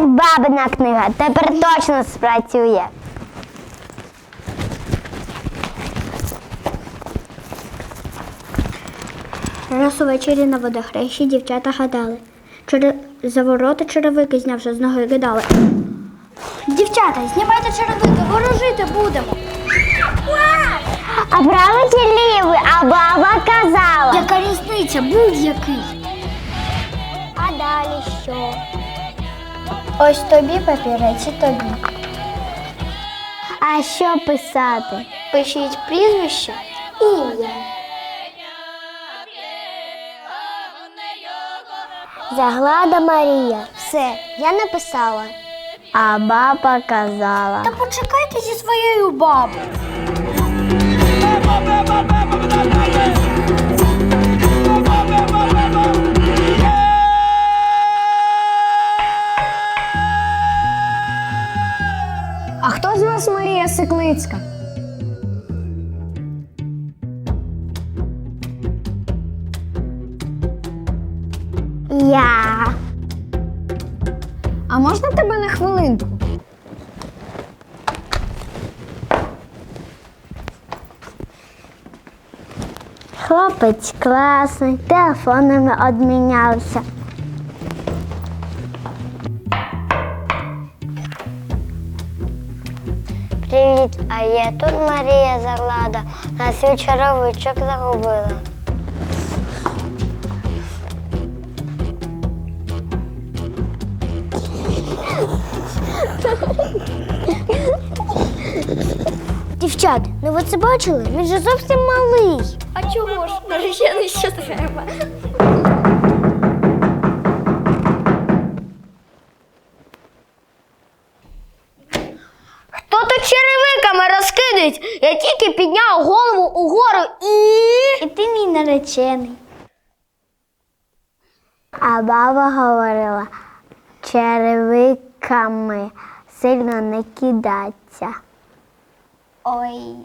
бабина книга. Тепер точно спрацює. Раз увечері на водохрещі дівчата гадали. Через за ворота черевики знявши з ноги кидали. Дівчата, знімайте черевики, ворожити будемо. А правий чи лівий, а баба казала. Яка різниця, будь-який. А далі що? Ось тобі папірець і тобі. А що писати? Пишіть прізвище і ім'я. Заглада Марія. Все, я написала. А баба казала. Та почекайте зі своєю бабою. Вас Марія Сиклицька? Я. А можна тебе на хвилинку? Хлопець класний, телефонами обмінялися. Привіт, а є тут Марія Заглада. На свій чаровичок загубила. Дівчат, ну ви це бачили? Він же зовсім малий. А чого ж? Наречений що треба. Черевиками? Я тільки підняв голову угору і. І ти мій наречений. А баба говорила, черевиками сильно не кидаться. Ой.